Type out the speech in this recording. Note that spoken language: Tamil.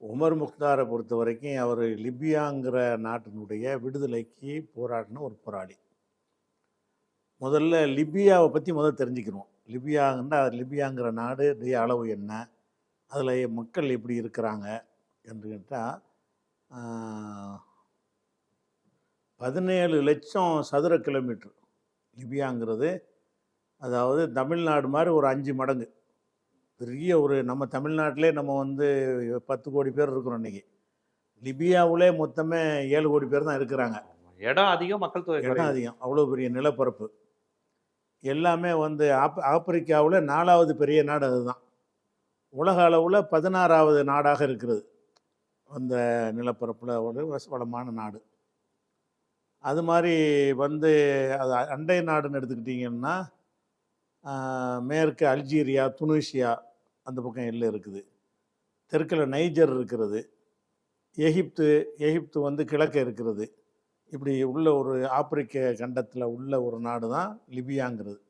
உமர் முக்தாரை பொறுத்த வரைக்கும் அவர் லிபியாங்கிற நாட்டினுடைய விடுதலைக்கு போராடின ஒரு போராளி. முதல்ல லிபியாவை பற்றி முதல் தெரிஞ்சுக்கணும். லிபியாங்கன்னா லிபியாங்கிற நாடு அளவு என்ன? அதில் மக்கள் எப்படி இருக்கிறாங்க? என்று கேட்டால் பதினேழு லட்சம் சதுர கிலோமீட்டர். லிபியாங்கிறது அதாவது தமிழ்நாடு மாதிரி ஒரு அஞ்சு மடங்கு. பெரிய ஒரு நம்ம தமிழ்நாட்டிலே நம்ம வந்து பத்து கோடி பேர் இருக்கிறோம் இன்னைக்கு. லிபியாவிலே மொத்தமே ஏழு கோடி பேர் தான் இருக்கிறாங்க. இடம் அதிகம் மக்கள் தொகை இடம். அதிகம். அவ்வளோ பெரிய நிலப்பரப்பு. எல்லாமே வந்து ஆப் ஆப்பிரிக்காவில் நாலாவது பெரிய நாடு அதுதான். உலக அளவில் பதினாறாவது நாடாக இருக்கிறது. அந்த நிலப்பரப்பில் ஒரு வளமான நாடு. அது மாதிரி வந்து அது அண்டை நாடுன்னு எடுத்துக்கிட்டிங்கன்னா மேற்கு அல்ஜீரியா துனிஷியா அந்த பக்கம் எல்லை இருக்குது. தெற்கில் நைஜர் இருக்கிறது. எகிப்து எகிப்து வந்து கிழக்க இருக்கிறது. இப்படி உள்ள ஒரு ஆப்பிரிக்க கண்டத்தில் உள்ள ஒரு நாடு தான் லிபியாங்கிறது.